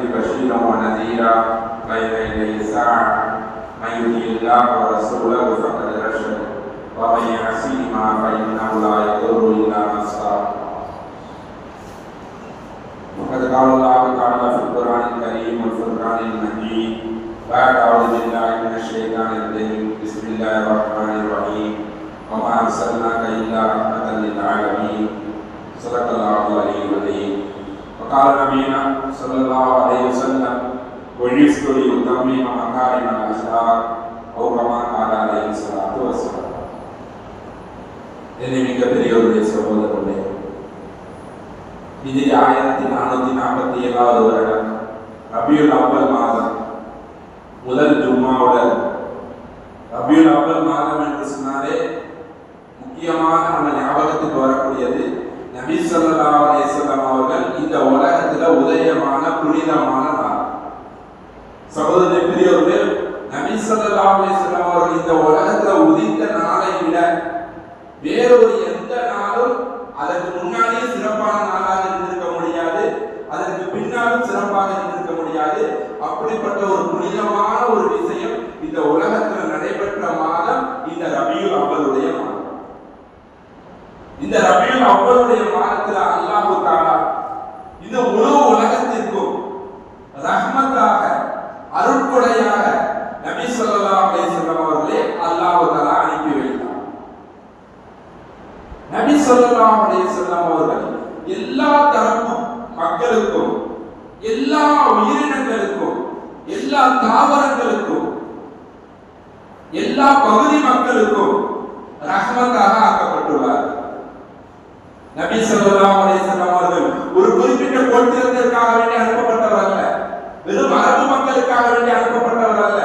بالحق بشيرا ونذيرا بين يدي الساعة من يطيع الله ورسوله فقد رشد. ومن يعصيهما فإنه لا يضر إلا نفسه وقد قال الله تعالى في القرآن الكريم والفرقان المجيد بعد أعوذ بالله من الشيطان الرجيم. بسم الله الرحمن الرحيم. وما أرسلناك إلا رحمة للعالمين. صدق الله العلي العظيم. وقال نبينا صلى الله عليه وسلم وعزت لأتمم مكارم الأخلاق أو كما قال عليه الصلاة والسلام என்னை மிக பெரியவருடைய சகோதரர்களே இது ஆயிரத்தி நானூத்தி நாற்பத்தி ஏழாவது வருடம் ரபியுல் அவ்வல் மாதம் முதல் ஜும்மாவுடன் ரபியுல் அவ்வல் மாதம் என்று சொன்னாலே முக்கியமாக நம்ம ஞாபகத்துக்கு வரக்கூடியது நபி ஸல்லல்லாஹு அலைஹி அவர்கள் இந்த உலகத்துல உதயமான புனிதமான நாள். சகோதரி பெரியவர்கள் நபி ஸல்லல்லாஹு அலைஹி அவர்கள் இந்த உலகத்துல உதித்த நாளை விட வேறொரு எந்த நாளும் அதற்கு முன்னாடி சிறப்பான நாளாக இருந்திருக்க முடியாது அதற்கு பின்னாலும் சிறப்பாக இருந்திருக்க முடியாது அப்படிப்பட்ட ஒரு புனிதமான ஒரு விஷயம் இந்த உலகத்தில் நடைபெற்ற மாதம் இந்த ரபியுல் அவ்வளுடைய மாதம் இந்த ரபியல் அவ்வளவுடைய மாதத்தில் அல்லாஹு தாலா இந்த முழு உலகத்திற்கும் ரஹ்மத்தாக அருட்கொடையாக நபி ஸல்லல்லாஹு அலைஹி வஸல்லம் அவர்களே அல்லாஹு தாலா அனுப்பி வைத்தார். நபி ஸல்லல்லாஹு அலைஹி வஸல்லம் அவர்கள் எல்லா தரப்பு மக்களுக்கும் எல்லா உயிரினங்களுக்கும் எல்லா தாவரங்களுக்கும் எல்லா பகுதி மக்களுக்கும் ரஹ்மத்தாக ஆக்கப்பட்டுள்ளார் நபி சொல்லலாம் அலைஹி அவர்கள் ஒரு குறிப்பிட்ட கோத்திரத்திற்காக வேண்டி அனுப்பப்பட்டவர் அல்ல. வெறும் அரபு மக்களுக்காக வேண்டி அனுப்பப்பட்டவர் அல்ல.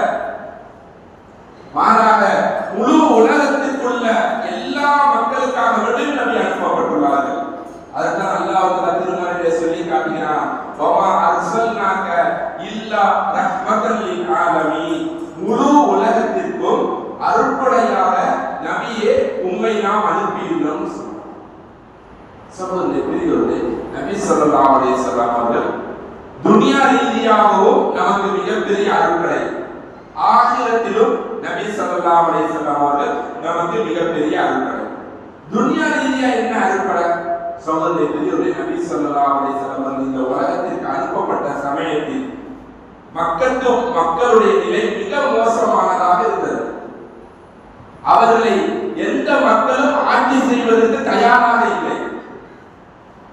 மாறாக முழு உலகத்திற்குள்ள எல்லா மக்களுக்காக வேண்டி நபி அனுப்பப்பட்டுள்ளார்கள். அதுதான் அல்லாஹ் தஆலா சொல்லி காட்டுகிறான். இல்லா ரஹ்மத்தல் லில் ஆலமீன் முழு உலகத்திற்கும் அருட்கொடையாக நபியே உம்மை நாம் அனுப்பியுள்ளோம் சகோதரர்களே நபி சொல்லா அலே சொல்லாம் அவர்கள் துனியா ரீதியாகவும் நமக்கு மிகப்பெரிய அருள்களை ஆகிரத்திலும் நபி சொல்லா அலே சொல்லாம் அவர்கள் நமக்கு மிகப்பெரிய அருட்கொடை துனியா ரீதியா என்ன அருட்கொடை சகோதரர்களே பெரியவர்களே நபி சொல்லா அலே சொல்லாம் இந்த உலகத்திற்கு அனுப்பப்பட்ட சமயத்தில் மக்களுக்கு மக்களுடைய நிலை மிக மோசமானதாக இருந்தது. அவர்களை எந்த மக்கள் ஆட்சி செய்வதற்கு தயாராக இல்லை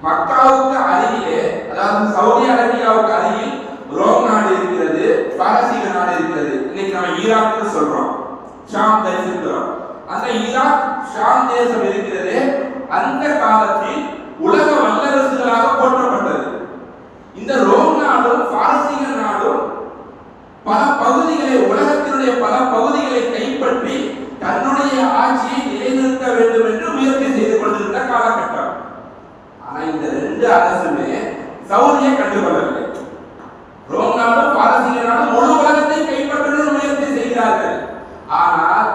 மக்காவுக்கு அருகிலே அதாவது சவுதி அரேபியாவுக்கு அருகில் ரோம் நாடு இருக்கிறது பாரசீக நாடு இருக்கிறது இன்னைக்கு நம்ம ஈராக்னு சொல்றோம் ஷாம் தேசம் அந்த ஈராக் ஷாம் தேசம் இருக்கிறது அந்த காலத்தில் உலக வல்லரசுகளாக போற்றப்பட்டது. இந்த ரோம் நாடும் பாரசீக நாடும் பல பகுதிகளை உலகத்தினுடைய பல பகுதிகளை கைப்பற்றி தன்னுடைய ஆட்சியை நிலைநிறுத்த வேண்டும் என்று முயற்சி செய்து கொண்டிருந்த காலகட்டம். ஆனா இந்த ரெண்டு அரசுமே சௌரியை கண்டுகொள்ளவில்லை ரோம் நாடும் பாரசீக நாடும் முழு உலகத்தை கைப்பற்றணும் முயற்சி செய்கிறார்கள் ஆனால்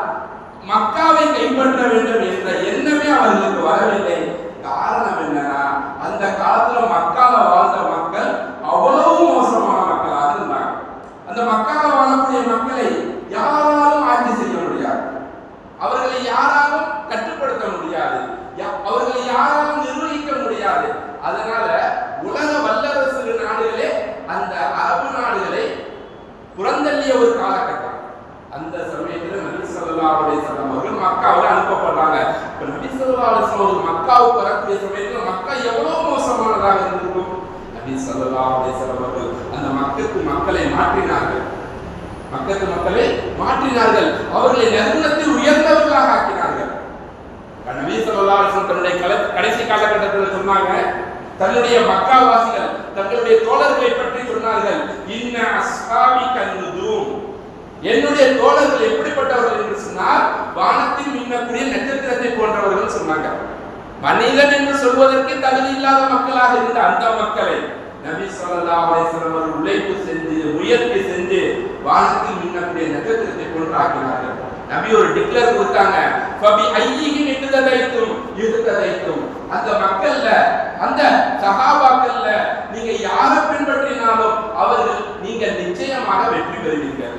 மக்காவை கைப்பற்ற வேண்டும் என்ற எண்ணமே அவர்களுக்கு வரவில்லை காரணம் என்னன்னா அந்த காலத்துல மக்கால வாழ்ந்த மக்கள் அவ்வளவு மோசமான மக்களாக இருந்தாங்க அந்த மக்கால வாழக்கூடிய மக்களை யாராலும் ஆட்சி செய்ய முடியாது அவர்களை யாராலும் கட்டுப்படுத்த முடியாது யா- அவர்களை யாராலும் நிர்வகிக்க முடியாது அதனால உலக வல்லரசு நாடுகளே அந்த அரபு நாடுகளை புறந்தள்ளிய ஒரு காலகட்டம் அந்த சமயத்துல நபி ஸல்லல்லாஹு அலைஹி வஸல்லம் அவர்கள் மக்காவுல அனுப்பப்படுறாங்க இப்ப நபி ஸல்லல்லாஹு அலைஹி வஸல்லம் அவர்கள் மக்காவுக்கு வரக்கூடிய சமயத்துல மக்கா எவ்வளவு மோசமானதாக இருந்திருக்கும் அப்படின்னு சொல்லலாம் அவர்கள் அந்த மக்களுக்கு மக்களை மாற்றினார்கள். மக்கத்து மக்களை மாற்றினார்கள். அவர்களை நிறுவனத்தில் உயர்ந்தவர்களாக ஆக்கினார்கள். நபி ஸல்லல்லாஹு தன்னுடைய கடைசி காலகட்டத்தில் சொன்னாங்க தன்னுடைய மக்காவாசிகள் தங்களுடைய தோழர்களை பற்றி சொன்னார்கள் இன்ன அஸ்ஹாபி கன்னுதூம் என்னுடைய தோழர்கள் எப்படிப்பட்டவர்கள் என்று சொன்னால் வானத்தில் மின்னக்கூடிய நட்சத்திரத்தை போன்றவர்கள் சொன்னாங்க. மனிதன் என்று சொல்வதற்கு தகுதி இல்லாத மக்களாக இருந்த அந்த மக்களை நபி ஸல்லல்லாஹு அலைஹி உழைப்பு செஞ்சு முயற்சி செஞ்சு வானத்தில் மின்னக்கூடிய நட்சத்திரத்தை போன்று ஆக்கினார்கள் நபி ஒரு டிக்ளேர் கொடுத்தாங்க ஃபபி ஐயிஹிம் இக்ததைத்தும் இக்ததைத்தும் அந்த மக்கள்ல அந்த சஹாபாக்கள்ல நீங்க யாரை பின்பற்றினாலும் அவர்கள் நீங்க நிச்சயமாக வெற்றி பெறுவீர்கள்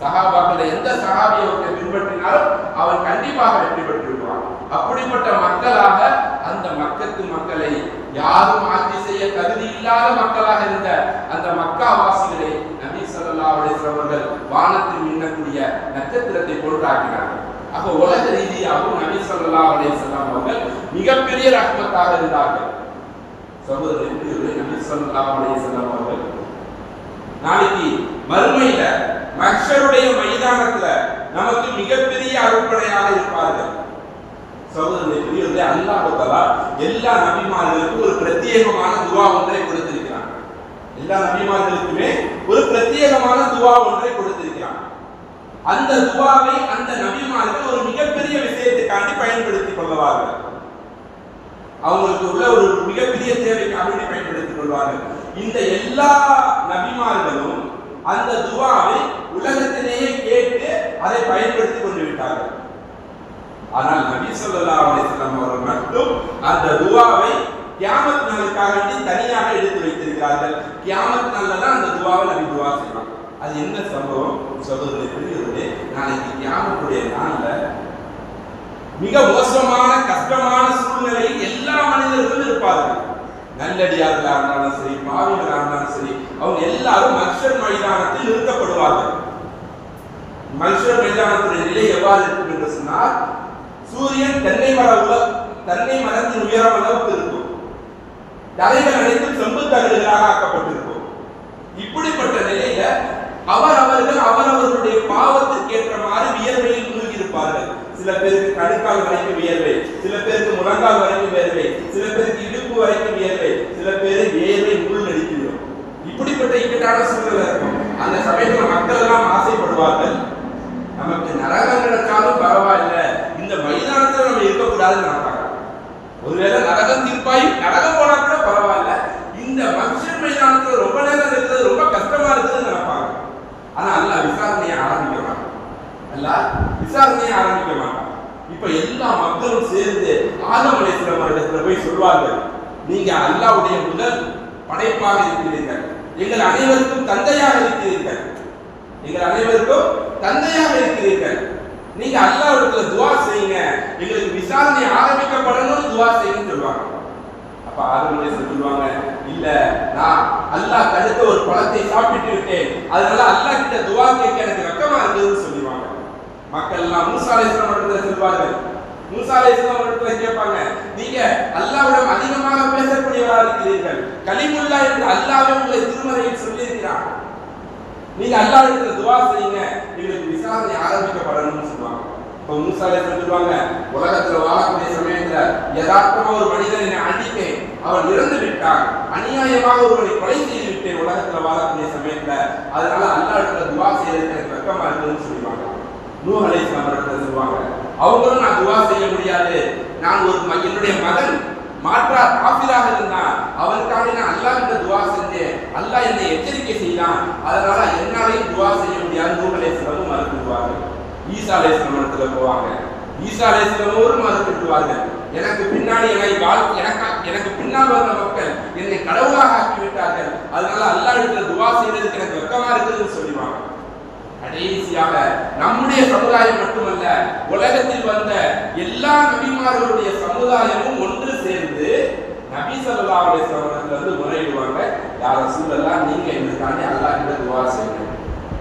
சஹாபாக்களை எந்த சஹாபியை பின்பற்றினாலும் அவன் கண்டிப்பாக வெற்றி பெற்றிருப்பான் அப்படிப்பட்ட மக்களாக அந்த மக்கத்து மக்களை யாரும் ஆட்சி செய்ய தகுதி இல்லாத மக்களாக இருந்த அந்த மக்கா வாசிகளை நபி ஸல்லல்லாஹு அலைஹி வஸல்லம் அவர்கள் வானத்தில் மின்னக்கூடிய நட்சத்திரத்தை போன்றாக்கினார்கள் அப்ப உலக ரீதியாகவும் நபி ஸல்லல்லாஹு அலைஹி வஸல்லம் அவர்கள் மிகப்பெரிய ரஹ்மத்தாக இருந்தார்கள் சகோதரர்களே நபி ஸல்லல்லாஹு அலைஹி வஸல்லம் அவர்கள் நாளைக்கு மறுமையில மக்ஷருடைய மைதானத்துல நமக்கு மிகப்பெரிய இருப்பார்கள். சகோதரர்களே பெரியவர்களே அல்லாஹ் எல்லா நபிமார்களுக்கும் ஒரு பிரத்யேகமான துவா ஒன்றை கொடுத்திருக்கிறான். எல்லா நபிமார்களுக்குமே ஒரு பிரத்யேகமான துவா ஒன்றை கொடுத்திருக்கிறான். அந்த துவாவை அந்த நபிமார்கள் ஒரு மிகப்பெரிய விஷயத்துக்காண்டி பயன்படுத்திக் கொள்வார்கள். அவங்களுக்கு உள்ள ஒரு மிகப்பெரிய தேவைக்காக வேண்டி பயன்படுத்திக் கொள்வார்கள். இந்த எல்லா நபிமார்களும் அந்த துவாவை உலகத்திலேயே கேட்டு அதை பயன்படுத்திக் கொண்டு விட்டார்கள். ஆனால் நபி ஸல்லல்லாஹு அலிஸ்லாம் அவர்கள் மட்டும் அந்த துவாவை கியாமத் நாளுக்காக வேண்டி தனியாக எடுத்து வைத்திருக்கிறார்கள். கியாமத் நாள்ல தான் அந்த துவாவை நபி துவா செய்வாங்க. அது என்ன சம்பவம்? சகோதரர்களே பெரியவர்களே நாளைக்கு கியாமத்துடைய நாள்ல மிக மோசமான கஷ்டமான சூழ்நிலையில் எல்லா மனிதர்களும் இருப்பார்கள். நல்லடியார்களா இருந்தாலும் சரி பாவிகளாக இருந்தாலும் சரி அவங்க எல்லாரும் மக்சர் மைதானத்தில் நிறுத்தப்படுவார்கள். மனுஷர் மைதானத்துடைய நிலை எவ்வாறு இருக்கும் என்று சொன்னால் சூரியன் தென்னை மர உல தென்னை மரத்தின் உயரம் அளவுக்கு இருக்கும். தலைவர் அனைத்தும் செம்பு தகடுகளாக ஆக்கப்பட்டிருக்கும். இப்படிப்பட்ட நிலையில அவர் அவர்கள் அவரவர்களுடைய பாவத்திற்கு ஏற்ற மாதிரி வியர்வையில் மூழ்கி இருப்பார்கள் சில பேருக்கு கணுக்கால் வரைக்கும் வியர்வை சில பேருக்கு முழங்கால் வரைக்கும் வியர்வை சில பேருக்கு இடுப்பு வரைக்கும் வியர்வை சில பேர் வியர்வை முள் நடிக்கிறோம் இப்படிப்பட்ட இக்கட்டான சூழ்நிலை இருக்கும் அந்த சமயத்துல மக்கள் எல்லாம் ஆசைப்படுவார்கள் நமக்கு நரகம் கிடைச்சாலும் பரவாயில்ல இந்த மைதானத்துல நம்ம இருக்கக்கூடாதுன்னு நினைப்பாங்க ஒருவேளை நரகம் தீர்ப்பாய் நரகம் போனா கூட பரவாயில்ல இந்த மனுஷன் மைதானத்துல ரொம்ப நேரம் இருக்கிறது ரொம்ப கஷ்டமா இருக்குதுன்னு நினைப்பாங்க ஆனா அல்லாஹ் விசாரணையை ஆரம்பிக்க மாட்டான் அல்லாஹ் விசாரணையை ஆரம்பிக்க மாட்டான் இப்ப எல்லா மக்களும் சேர்ந்து ஆதம் அலைஹிஸ்ஸலாம் அவரிடத்துல போய் சொல்வார்கள் நீங்க அல்லாஹ்வுடைய முதல் படைப்பாக இருக்கிறீர்கள் எங்கள் அனைவருக்கும் தந்தையாக இருக்கிறீர்கள் எங்கள் அனைவருக்கும் தந்தையாக இருக்கிறீர்கள் நீங்க அல்லாஹ்விடத்துல துவா செய்யுங்க எங்களுக்கு விசாரணை ஆரம்பிக்கப்படணும்னு துவா செய்யுங்கன்னு சொல்லுவாங்க அப்ப சொல்லுவாங்க இல்ல நான் அல்லாஹ் தடுத்த ஒரு பழத்தை சாப்பிட்டு விட்டேன் அதனால அல்லாஹ் கிட்ட துவா கேட்க எனக்கு வெக்கமா இருக்குதுன்னு சொல்லிடுவாங்க மக்கள் எல்லாம் மூசாலேஸ்வரம் மட்டும்தான் இடத்துல சொல்வார்கள். மூசா இடத்துல கேட்பாங்க நீங்க அல்லாவிடம் அதிகமாக பேசக்கூடியவராக இருக்கிறீர்கள். கலிமுல்லா என்று அல்லாவே உங்களை திருமறையில் சொல்லியிருக்கிறான் நீங்க அல்லாஹ் இடத்துல துவா செய்யுங்க எங்களுக்கு விசாரணை ஆரம்பிக்கப்படணும்னு சொல்லுவாங்க. இப்போ மூசாலே சொல்லிடுவாங்க சொல்லுவாங்க உலகத்துல வாழக்கூடிய சமயத்துல யதார்த்தமா ஒரு மனிதனை நான் அடிப்பேன் அவன் இறந்து விட்டான் அநியாயமாக ஒருவனை கொலை செய்து விட்டேன் உலகத்துல வாழக்கூடிய சமயத்துல அதனால அல்லாஹ் துவா செய்யறதுக்கு எனக்கு வெக்கமா இருக்குதுன்னு சொல்லுவாங்க. நூ அலைஹிஸ்ஸலாம் சொல்லுவாங்க அவங்களும் நான் துவா செய்யணும் முடியாது நான் ஒரு ம- என்னுடைய மகன் மாற்றா காபிராக இருந்தான் அவனுக்காக நான் அல்லாஹ் கிட்ட துவா செஞ்சேன் அல்லாஹ் என்னை எச்சரிக்கை செய்தான் அதனால என்னாலையும் துவா செய்ய முடியாது நூ அலைஹிஸ்ஸலாமும் மறுத்துடுவார்கள் ஈசா அலைஹிஸ்ஸலாம் இடத்துல போவாங்க ஈசா அலைஹிஸ்ஸலாமும் மறுத்துடுவார்கள் எனக்கு பின்னாடி எனக்கு வாழ் எனக்கு எனக்கு பின்னால் வந்த மக்கள் என்னை கடவுளாக ஆக்கி விட்டார்கள் அதனால அல்லாஹ் இடத்துல துவா செய்யறதுக்கு இருக்குதுன்னு சொல்லுவாங்க கடைசியாக நம்முடைய சமுதாயம் மட்டுமல்ல உலகத்தில் வந்த எல்லா நபிமார்களுடைய சமுதாயமும் ஒன்று சேர்ந்து நபி ஸல்லல்லாஹு அலைஹி வந்து முறையிடுவாங்க. யார சூழலாம் நீங்க எங்களுக்காண்டி அல்லாஹ் கிட்ட துவா செய்யணும்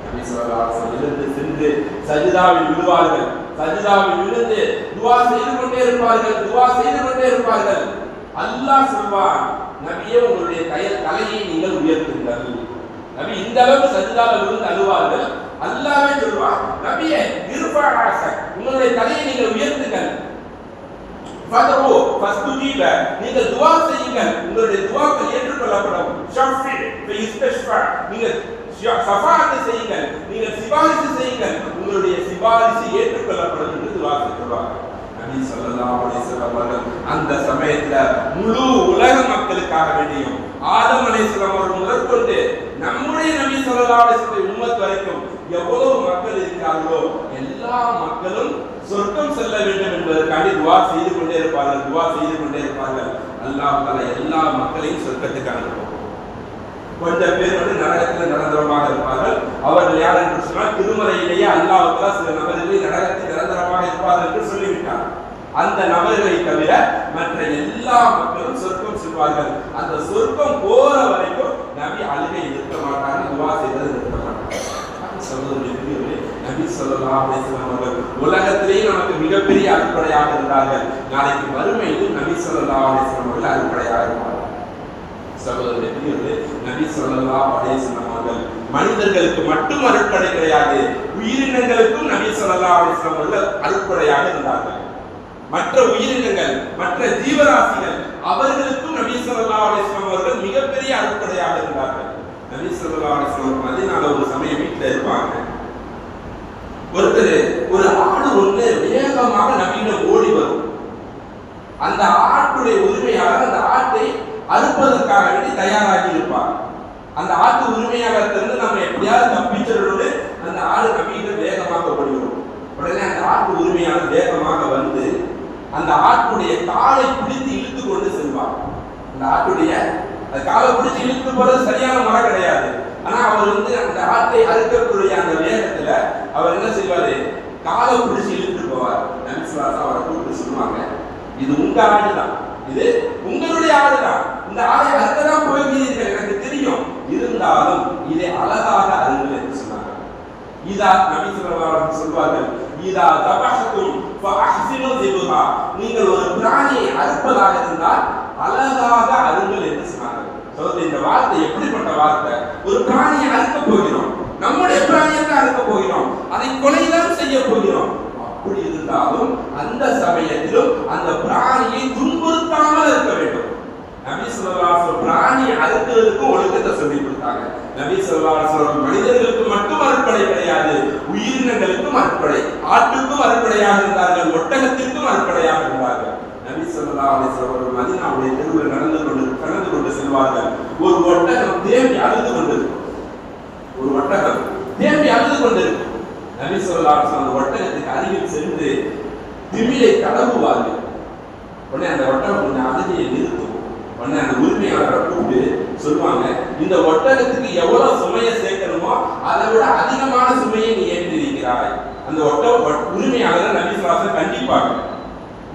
நபி ஸல்லல்லாஹு இருந்து சென்று சஜிதாவில் விழுவார்கள். சஜிதாவில் விழுந்து துவா செய்து கொண்டே இருப்பார்கள் துவா செய்து கொண்டே இருப்பார்கள். அல்லாஹ் சொல்வான் நபியே உங்களுடைய தய தலையை நீங்கள் உயர்த்துங்கள். நபி இந்த அளவுக்கு சஜிதாவில் விழுந்து அழுவார்கள். அல்லாவே சொல்லுவான் நபியே இருபாராச உங்களுடைய தலையை நீங்கள் உயர்த்துங்கள். ஃபதவு ஃபஸ்துஜீப. நீங்க துஆ செய்யுங்கள். உங்களுடைய துஆக்கள் ஏற்றுக்கொள்ளப்படும். ஷஃபி ஃபயிஸ்தஷ்ஃபா நீங்க ஷஃபாஅத் செய்யுங்கள். நீங்க சிபாரிசு செய்யுங்கள். உங்களுடைய சிபாரிசு ஏற்றுக்கொள்ளப்படும் என்று துஆ செய்வாங்க நபி ஸல்லல்லாஹு அலைஹி வஸல்லம் அந்த சமயத்துல முழு உலக மக்களுக்காக வேண்டியும் ஆதம் அலைஹிஸ்ஸலாம் அவர்கள் முதற்கொண்டு நம்முடைய நபி ஸல்லல்லாஹு உம்மத் வரைக்கும் எவ்வளவு மக்கள் இருக்கிறார்களோ எல்லா மக்களும் சொர்க்கம் செல்ல வேண்டும் என்பதற்காண்டி துவா செய்து கொண்டே இருப்பார்கள் துவா செய்து கொண்டே இருப்பார்கள். அல்லாஹ் தஆலா எல்லா மக்களையும் சொர்க்கத்துக்கு அனுப்புவோம் கொஞ்சம் பேர் வந்து நரகத்தில் நிரந்தரமாக இருப்பார்கள். அவர்கள் யார் என்று சொன்னால் திருமலையிலேயே அல்லாவுக்கா சில நபர்களை நரகத்தில் நிரந்தரமாக இருப்பார்கள் என்று சொல்லிவிட்டார் அந்த நபர்களை தவிர மற்ற எல்லா மக்களும் சொர்க்கம் செல்வார்கள். அந்த சொர்க்கம் போற வரைக்கும் நபி அழுகை நிறுத்த மாட்டாங்க துவா செய்வதை நிறுத்த மாட்டாங்க. சகோதரர்களே, நபி ஸல்லல்லாஹு அவர்கள் உலகத்திலேயே நமக்கு மிகப்பெரிய அடிப்படையாக இருந்தார்கள். நாளைக்கு வறுமையிலும் நபி ஸல்லல்லாஹு அலைஹி அவர்கள் அடிப்படையாக இருப்பார்கள் சகோதரர்களே, பெரியவர்களே, நபி ஸல்லல்லாஹு அலைஹி அவர்கள் மனிதர்களுக்கு மட்டும் அடிப்படை கிடையாது உயிரினங்களுக்கும் நபி ஸல்லல்லாஹு அலைஹி அவர்கள் அடிப்படையாக இருந்தார்கள். மற்ற உயிரினங்கள் மற்ற ஜீவராசிகள் அவர்களுக்கும் நபி சொல்லா அலிஸ்லாம் அவர்கள் மிகப்பெரிய அருட்படையாக இருந்தார்கள். நபி சொல்லா அலிஸ்லாம் மதினால ஒரு சமயம் வீட்டில் இருப்பாங்க. ஒருத்தர் ஒரு ஆடு ஒண்ணு வேகமாக நபியிடம் ஓடி வரும். அந்த ஆட்டுடைய உரிமையாளர் அந்த ஆட்டை அறுப்பதற்காக வேண்டி தயாராகி இருப்பார். அந்த ஆட்டு உரிமையாளர்கிட்ட நம்ம எப்படியாவது தப்பிச்சிடணும்னு அந்த ஆடு நபியிடம் வேகமாக ஓடி வரும். உடனே அந்த ஆட்டு உரிமையாளர் வேகமாக வந்து அந்த ஆட்டுடைய காலை பிடித்து இழுத்து கொண்டு செல்வார் அந்த ஆட்டுடைய அந்த காலை பிடிச்சி இழுத்து போறது சரியான முறை கிடையாது. ஆனா அவர் வந்து அந்த ஆட்டை அறுக்கக்கூடிய அந்த வேகத்துல அவர் என்ன செய்வாரு? காலை பிடிச்சி இழுத்து போவார். நபிசுவாசம் அவரை கூப்பிட்டு சொல்லுவாங்க இது உங்க ஆடுதான். இது உங்களுடைய ஆடுதான். இந்த ஆடை அறுக்கதான் போகிறீர்கள் எனக்கு தெரியும். இருந்தாலும் இதை அழகாக அருங்கள் என்று சொன்னாங்க. இதா நபி ஸல்லல்லாஹு சொல்வார்கள் இதா தபஹதும் நீங்கள் ஒரு பிராணியை அறுப்பதாக இருந்தால் அழகாக அருங்கள் என்று சொன்னார்கள். இந்த வார்த்தை எப்படிப்பட்ட வார்த்தை? ஒரு பிராணியை அறுக்க போகிறோம். நம்முடைய பிராணியை தான் அறுக்க போகிறோம். அதை கொலைதான் செய்ய போகிறோம். அப்படி இருந்தாலும் அந்த சமயத்திலும் அந்த பிராணியை துன்புறுத்தாமல் இருக்க வேண்டும். நபி ஸல்லல்லாஹு பிராணி அறுக்கிறதுக்கு ஒழுக்கத்தை சொல்லி கொடுத்தாங்க. நபி ஸல்லல்லாஹு மனிதர்களுக்கு மட்டும் அறுப்படை கிடையாது. உயிரினங்களுக்கும் அறுப்படை ஆட்டுக்கும் அறுப்படையாக இருந்தார்கள் ஒட்டகத்திற்கும் அறுப்படையாக இருந்தார்கள். அவர்கள் மதினாவுடைய தெருவில் நடந்து கொண்டு கடந்து கொண்டு செல்வார்கள். ஒரு ஒட்டகம் தேம்பி அழுது கொண்டு ஒரு ஒட்டகம் தேம்பி அழுது கொண்டு நபி சொல்லா அந்த ஒட்டகத்துக்கு அருகில் சென்று திமிலை தடவுவார்கள். உடனே அந்த ஒட்டகம் கொஞ்சம் அழுகையை நிறுத்தும். உடனே அந்த உரிமையாளரை கூப்பிட்டு சொல்லுவாங்க இந்த ஒட்டகத்துக்கு எவ்வளவு சுமையை சேர்க்கணுமோ அதை விட அதிகமான சுமையை நீ ஏற்றிருக்கிறாய். அந்த ஒட்ட உரிமையாளரை நபி சொல்லாசன் கண்டிப்பாங்க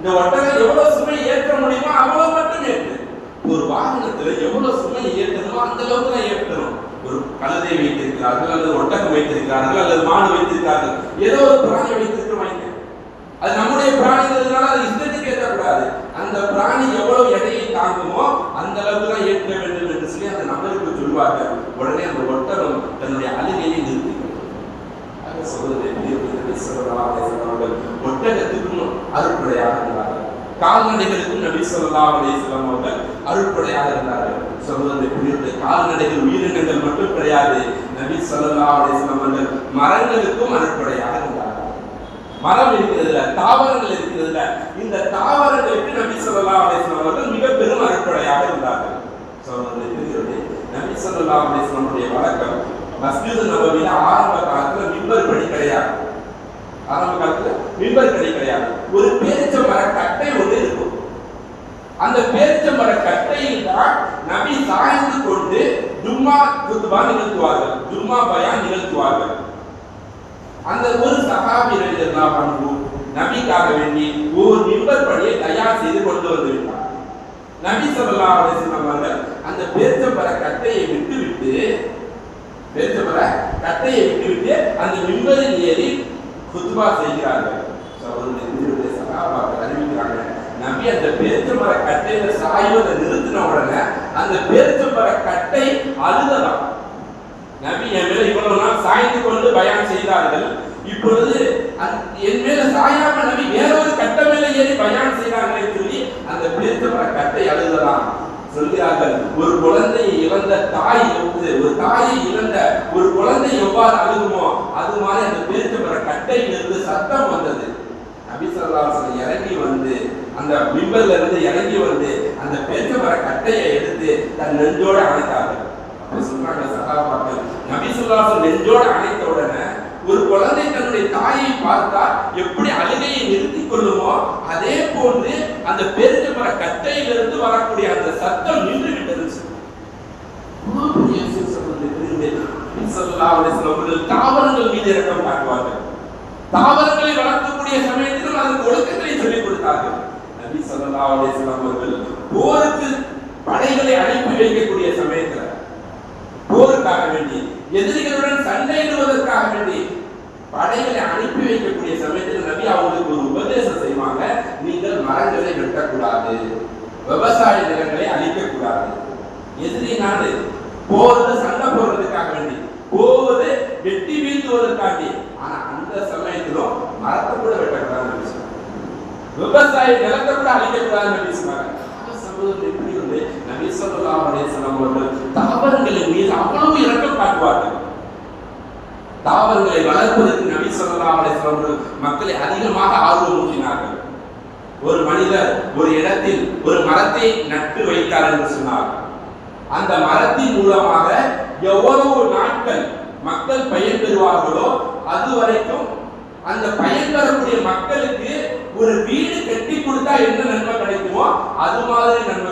இந்த ஒட்டகம் எவ்வளவு சுமை ஏற்ற முடியுமோ அவ்வளவு மட்டும் ஏற்று. ஒரு வாகனத்துல எவ்வளவு சுமை ஏற்றணுமோ அந்த அளவுக்கு நான் ஏற்றணும். ஒரு கழுதை வைத்திருக்கிறார்கள் அல்லது ஒட்டகம் வைத்திருக்கிறார்கள் அல்லது மாடு வைத்திருக்கிறார்கள். ஏதோ ஒரு பிராணி வாங்க. அது நம்முடைய பிராணிங்கிறதுனால அது இஷ்டத்துக்கு ஏற்றக்கூடாது. அந்த பிராணி எவ்வளவு எடையை தாங்குமோ அந்த அளவுக்கு தான் ஏற்ற வேண்டும் என்று சொல்லி அந்த நபருக்கு சொல்வார்கள் உடனே அந்த ஒட்டகம் தன்னுடைய அழுகையை நிறுத்திக்கிறது அவர்கள் ஒட்டகத்துக்கும் அருட்படையாக இருந்தார்கள் கால்நடைகளுக்கும் நபி சொல்லா அலிஸ்லாம் அவர்கள் அருட்படையாக இருந்தார்கள் சொல்வதை புரியுது கால்நடைகள் உயிரினங்கள் மட்டும் கிடையாது நபி சொல்லா அலிஸ்லாம் அவர்கள் மரங்களுக்கும் அருட்படையாக இருந்தார்கள் மரம் இருக்கிறதுல தாவரங்கள் இருக்கிறதுல இந்த தாவரங்களுக்கு நபி சொல்லா அலைஹி வஸல்லம் அவர்கள் மிக பெரும் அருட்படையாக இருந்தார்கள் சொல்றது தெரிகிறது நபி சொல்லா அலைஹி வஸல்லமுடைய வழக்கம் மஸ்ஜித் நபவியில ஆரம்ப காலத்துல மிம்பர் படி கிடையாது. ஆரம்ப காலத்துல மிம்பர் படி கிடையாது. ஒரு பேரிச்ச மர கட்டை ஒன்று இருக்கும். அந்த பேரிச்ச மர கட்டையில் தான் நபி சாய்ந்து கொண்டு ஜும்மா குத்துபா நிகழ்த்துவார்கள். ஜும்மா பயா நிகழ்த்துவார்கள். அந்த ஒரு சகாபி ரலியல்லாஹு அன்ஹு நபிக்காக வேண்டி ஒரு மிம்பர் படியை தயார் செய்து கொண்டு வந்து விட்டார் நபி ஸல்லல்லாஹு அலைஹி வஸல்லம் அவர்கள் அந்த பேச்சம்பர கட்டையை விட்டு விட்டு கட்டையை விட்டு விட்டு அந்த மிம்பரில் ஏறி குத்பா செய்கிறார்கள். அறிவிக்கிறாங்க நம்பி அந்த பேச்சம்பர கட்டையில சாய்வதை நிறுத்தின உடனே அந்த பேச்சம்பர கட்டை அழுதலாம் நபி என் மேல இவ்வளவு நாள் சாய்ந்து கொண்டு பயணம் செய்தார்கள். இப்பொழுது என் மேல சாயாம நபி வேறொரு கட்ட மேல ஏறி பயான் செய்கிறார்களே சொல்லி அந்த பேர்த்தவர கட்டை அழுதலாம் சொல்கிறார்கள் ஒரு குழந்தையை இழந்த தாய் ஒரு தாயை இழந்த ஒரு குழந்தை எவ்வாறு அழுகுமோ அது மாதிரி அந்த பேர்த்தவர கட்டையிலிருந்து சத்தம் வந்தது. அபிசல்லாசன் இறங்கி வந்து அந்த பிம்பல்ல இருந்து இறங்கி வந்து அந்த பேர்த்தவர கட்டையை எடுத்து தன் நெஞ்சோட அணைத்தார்கள். சொல்றாங்க சகாபாக்கள் நபி ஸல்லல்லாஹு நெஞ்சோட அணைத்த உடனே ஒரு குழந்தை தன்னுடைய தாயை பார்த்தா எப்படி அழுகையை நிறுத்திக் கொள்ளுமோ அதே போன்று அந்த பேர்த்தவர கட்டையிலிருந்து வரக்கூடிய அந்த சத்தம் நின்று விட்டது தாவரங்கள் மீது இறக்கம் காட்டுவார்கள். தாவரங்களை வளர்க்கக்கூடிய சமயத்திலும் அதற்கு ஒழுக்கத்தை சொல்லிக் கொடுத்தார்கள். நபி சொல்லா அலைஹி அவர்கள் போருக்கு படைகளை அனுப்பி வைக்கக்கூடிய சமயத்தில் போருக்காக வேண்டி எதிரிகளுடன் சண்டையிடுவதற்காக வேண்டி படைகளை அனுப்பி வைக்கக்கூடிய சமயத்தில் நபி அவங்களுக்கு ஒரு உபதேசம் செய்வாங்க. நீங்கள் மரங்களை வெட்டக்கூடாது. விவசாய நிலங்களை அழிக்கக்கூடாது. எதிரி நாடு போறது சண்டை போடுறதுக்காக வேண்டி போவது வெட்டி வீழ்த்துவதற்காண்டி. ஆனா அந்த சமயத்திலும் மரத்தை கூட வெட்டக்கூடாதுன்னு விவசாய நிலத்தை கூட அழிக்கக்கூடாதுன்னு பேசுவாங்க சொன்னாங்க. ஆக சகோதரர் அவர்கள் தாவரங்களின் மீது அவ்வளவு இரக்கம் காட்டுவார்கள். தாவரங்களை வளர்ப்பதற்கு நபி ஸல்லல்லாஹு அலைஹி அவர்கள் மக்களை அதிகமாக ஆர்வம் ஊட்டினார்கள். ஒரு மனிதர் ஒரு இடத்தில் ஒரு மரத்தை நட்டு வைத்தார் என்று சொன்னார். அந்த மரத்தின் மூலமாக எவ்வளவு நாட்கள் மக்கள் பயன் பெறுவார்களோ அது வரைக்கும் அந்த பயன் பெறக்கூடிய மக்களுக்கு ஒரு வீடு கட்டி கொடுத்தா என்ன நன்மை கிடைக்குமோ அது மாதிரி நன்மை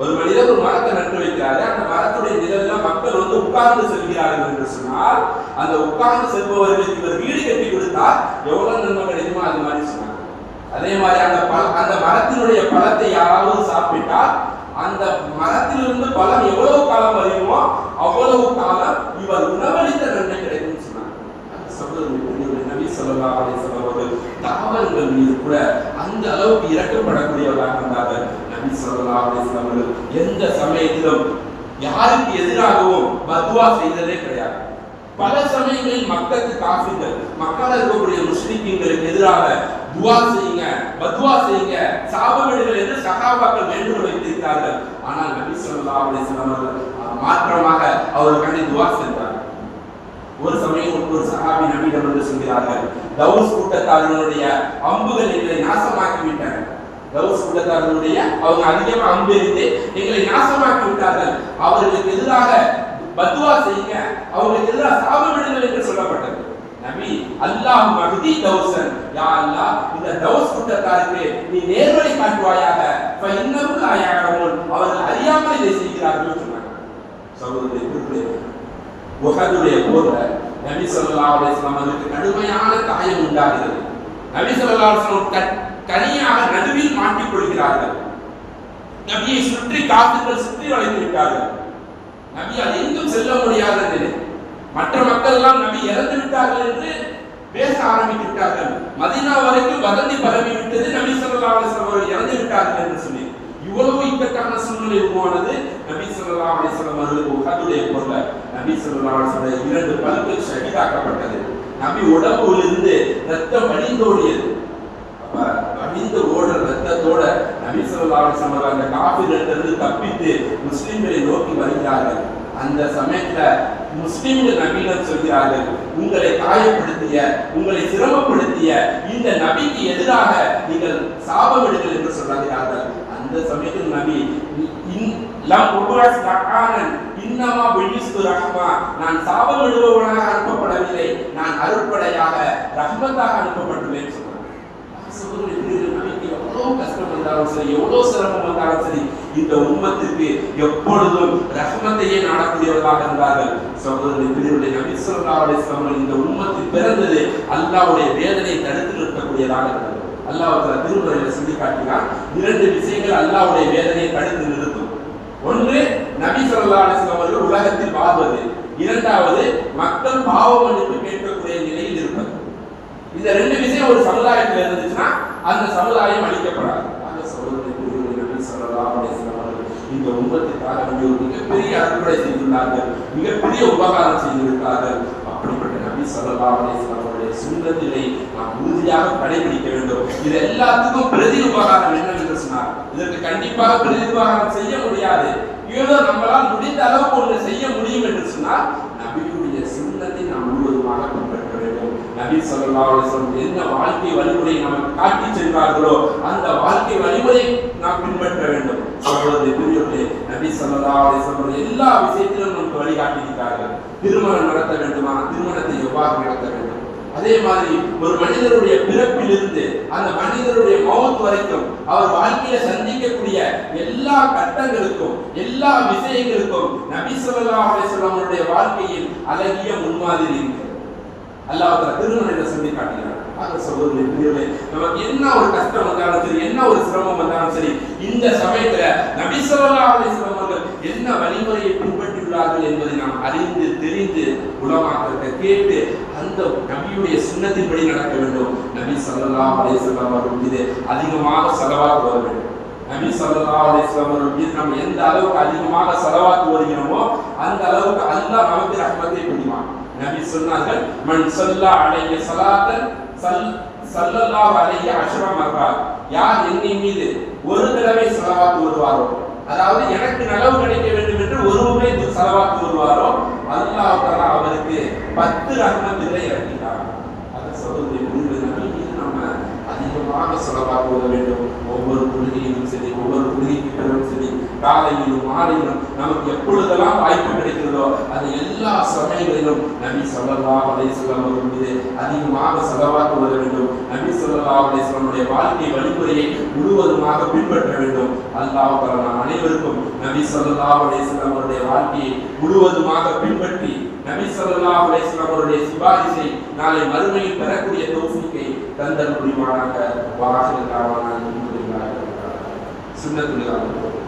ஒரு மனிதர் ஒரு மரத்தை நட்டு வைக்கிறாரு. அந்த மரத்துடைய நிழல்ல மக்கள் வந்து உட்கார்ந்து செல்கிறார்கள் என்று சொன்னால் அந்த உட்கார்ந்து செல்பவர்களுக்கு இவர் வீடு கட்டி கொடுத்தால் எவ்வளவு நன்மை கிடைக்குமோ அது மாதிரி சொன்னாங்க. அதே மாதிரி அந்த பழ அந்த மரத்தினுடைய பழத்தை யாராவது சாப்பிட்டால் அந்த மரத்திலிருந்து பழம் எவ்வளவு காலம் வருமோ அவ்வளவு காலம் இவர் உணவளித்த நன்மை கிடைக்கும் சொன்னாங்க. அந்த நபி ஸல்லல்லாஹு அலைஹி வஸல்லம் அவர்கள் தாவரங்கள் மீது கூட அந்த அளவுக்கு இறக்கப்படக்கூடியவர்களாக இருந்தார்கள். நபி அவர்கள் எந்த சமயத்திலும் யாருக்கு எதிராகவும் பத்வா செய்ததே கிடையாது. பல சமயங்களில் மக்களுக்கு காஃபிர்கள் மக்கள் இருக்கக்கூடிய முஸ்லிம்களுக்கு எதிராக துவா செய்யுங்க பத்வா செய்யுங்க சாபமிடுங்கள் என்று சகாபாக்கள் வேண்டுகோள் வைத்திருக்கிறார்கள். ஆனால் நபி ஸல்லல்லாஹு அலைஹி வஸல்லம் அவர்கள் மாற்றமாக அவர்களுக்காண்டி துவா செஞ்சார்கள் ஒரு சமயம் ஒரு சகாபி நபியிடம் என்று சொல்கிறார்கள் தவுஸ் கூட்டத்தாரனுடைய அம்புகள் எங்களை நாசமாக்கி தௌஸ் கூட்டத்தாரனுடைய அவங்க அதிகமா அம்பெறிந்து எங்களை நாசமாக்கி விட்டார்கள் அவர்களுக்கு எதிராக பத்துவா செய்யுங்க அவங்களுக்கு எதிராக சாபமிடுங்கள் என்று சொல்லப்பட்டது. நபி அல்லாஹ் மஹதி தௌசன் யா அல்லாஹ் இந்த தௌஸ் குற்றத்தாருக்கு நீ நேர்வழி காட்டுவாயாக. ஃப இன்னஹு அவர்கள் அறியாமல் இதை செய்கிறார்கள் சொன்னாங்க. சகோதரர்களே குறிப்பிடுகிறேன் உஹதுடைய போர்ல நபி சொல்லா அலுவலாம் வஸல்லம் கடுமையான காயம் உண்டாகிறது. நபி சொல்லா அலுவலாம் தனியாக நடுவில் மாட்டிக் கொள்கிறார்கள் நபியை சுற்றி காத்துக்கள் சுற்றி வளைத்து விட்டார்கள். நபி அது எங்கும் செல்ல முடியாத நிலை. மற்ற மக்கள் எல்லாம் நபி இறந்து விட்டார்கள் என்று பேச ஆரம்பித்து விட்டார்கள். மதினா வரைக்கும் வதந்தி பரவி விட்டது நபி ஸல்லல்லாஹு அவர்கள் இறந்து விட்டார்கள் என்று சொல்லி இவ்வளவு இக்கட்டான சூழ்நிலை உருவானது நபி சொல்லா அலிஸ்லாம் வஸல்லம் அவர்களுக்கு உஹதுடைய போர்ல நபி சொல்லா அலிஸ்லாம் இரண்டு பல்கள் ஷஹீதாக்கப்பட்டது நபி உடம்புலிருந்து ரத்தம் வடிந்தோடியது அப்ப இந்த ஓடுற ரத்தத்தோட நபி ஸல்லல்லாஹு அந்த காபிரிடத்திலிருந்து தப்பித்து முஸ்லிம்களை நோக்கி வருகிறார்கள். அந்த சமயத்துல முஸ்லிம்கள் நபியிடம் சொல்கிறார்கள் உங்களை காயப்படுத்திய உங்களை சிரமப்படுத்திய இந்த நபிக்கு எதிராக நீங்கள் சாபமிடுங்கள் என்று சொல்கிறார்கள் அந்த சமயத்தில் நபி இன்- லம் உபஸ் இன்னமா ரஹ்மா நான் சாபமிடுபவனாக அனுப்பப்படவில்லை. நான் அருட்படையாக ரஹ்மத்தாக அனுப்பப்பட்டுள்ளேன் சொன்னார் சகோதரர்களே, புரியுது, நபிக்கு எவ்வளவு கஷ்டம் வந்தாலும் சரி எவ்வளவு சிரமம் வந்தாலும் சரி இந்த உம்மத்திற்கு எப்பொழுதும் ரஹ்மத்தையே நாடக்கூடியவர்களாக இருந்தார்கள். சகோதரனை பிரிவுடைய நபி இந்த உம்மத்து பிறந்தது அல்லாவுடைய வேதனையை தடுத்து நிறுத்தக்கூடியதாக இருந்தது. அல்லாஹ் திருமுறையில சொல்லி காட்டினார் இரண்டு விஷயங்கள் அல்லாவுடைய வேதனையை தடுத்து நிறுத்தும். ஒன்று நபி ஸல்லல்லாஹு அவர்கள் உலகத்தில் வாழ்வது. இரண்டாவது மக்கள் பாவ மன்னிப்பு கேட்கக்கூடிய நிலையில் இருப்பது. இந்த ரெண்டு விஷயம் ஒரு சமுதாயத்தில் இருந்துச்சுன்னா அந்த சமுதாயம் அழிக்கப்படாது அந்த சகோதரனை புரிவது நபி ஸல்லல்லாஹு அலைஹி வஸல்லம் அவர்கள் இந்த உம்மத்திற்காக வேண்டிய ஒரு மிகப்பெரிய அறுவடை செய்துள்ளார்கள் மிகப்பெரிய உபகாரம் செய்திருக்கிறார்கள் அப்படிப்பட்ட நபி ஸல்லல்லாஹு அலைஹி அவருடைய சுண்ணத்தினை நாம் உறுதியாக கடைபிடிக்க வேண்டும். இது எல்லாத்துக்கும் பிரதி உபகாரம் என்னவென்று சொன்னார். இதற்கு கண்டிப்பாக பிரதி உபகாரம் செய்ய முடியாது. ஏதோ நம்மளால் முடிந்த அளவுக்கு ஒன்று செய்ய முடியும் என்று சொன்னால் நபியுடைய சுண்ணத்தை நாம் முழுவதுமாக பின்பற்ற வேண்டும். நபி ஸல்லல்லாஹு அலைஹி என்ன வாழ்க்கை வழிமுறை நமக்கு காட்டி சென்றார்களோ அந்த வாழ்க்கை வழிமுறையை நாம் பின்பற்ற வேண்டும். அப்பொழுது பெரியவர்களே நபி ஸல்லல்லாஹு அலைஹி எல்லா விஷயத்திலும் நமக்கு வழிகாட்டியிருக்கிறார்கள் திருமணம் நடத்த வேண்டுமா திருமணத்தை எவ்வாறு நடத்த வேண்டும்? அதே மாதிரி ஒரு மனிதருடைய பிறப்பிலிருந்து அந்த மனிதருடைய மௌத் வரைக்கும் அவர் வாழ்க்கையில சந்திக்கக்கூடிய எல்லா கட்டங்களுக்கும் எல்லா விஷயங்களுக்கும் நபி ஸல்லல்லாஹு அலைஹி வாழ்க்கையில் அழகிய முன்மாதிரி இருக்கிறது. அல்லாஹ் திருமணத்தை சொல்லி காட்டுகிறார் ஆக சகோதரர்களே, பெரியவர்களே, நமக்கு என்ன ஒரு கஷ்டம் வந்தாலும் சரி என்ன ஒரு சிரமம் வந்தாலும் சரி இந்த சமயத்துல நபி ஸல்லல்லாஹு அலைஹி என்ன வழிமுறையை பின்பற்றியுள்ளார்கள் என்பதை நாம் அறிந்து தெரிந்து உலமாக்களை கேட்டு அந்த நபியுடைய சுண்ணத்தின்படி நடக்க வேண்டும். நபி சல்லா அலைஹி வஸல்லம் அவர்கள் மீது அதிகமாக செலவாக வர வேண்டும். நபி சல்லா அலைஹி அவர்கள் மீது நம்ம எந்த அளவுக்கு அதிகமாக செலவாக்கு வருகிறோமோ அந்த அளவுக்கு அல்லா நமக்கு ரஹ்மத்தை புரிவான். நபி சொன்னார்கள் மண் சொல்லா அடைய ஸலாத்தன் சல் ஸல்லல்லாஹு அலைஹி அஷ்ர யார் என்னை மீது ஒரு தடவை செலவாக்கு வருவாரோ அதாவது எனக்கு நலவு கிடைக்க வேண்டும் என்று ஒரு முறை வருவாரோ அல்லாஹ் அவருக்கு பத்து ரஹ்மத்துகளை இறக்கினார் அதை சகோதரி நம்ம அதிகமாக செலவாக வேண்டும். காலையிலும் மாலையிலும் நமக்கு எப்பொழுதெல்லாம் வாய்ப்பு கிடைக்கிறதோ அது எல்லா சமயங்களிலும் நபி சொல்லலா அலைஹி வஸல்லம் மீது அதிகமாக செலவாக வர வேண்டும். நபி சொல்லலா அலைஹி வாழ்க்கை வழிமுறையை முழுவதுமாக பின்பற்ற வேண்டும். அல்லாஹ் நாம் அனைவருக்கும் நபி சொல்லலா அலைஹி அவருடைய வாழ்க்கையை முழுவதுமாக பின்பற்றி நபி சொல்லலா அலைஹி அவருடைய சிபாரிசை நாளை மறுமையில் பெறக்கூடிய தோசிக்கை தந்தல் புரிவானாக. வாஹிர் தாவானா சுன்னத்துல்லாஹ்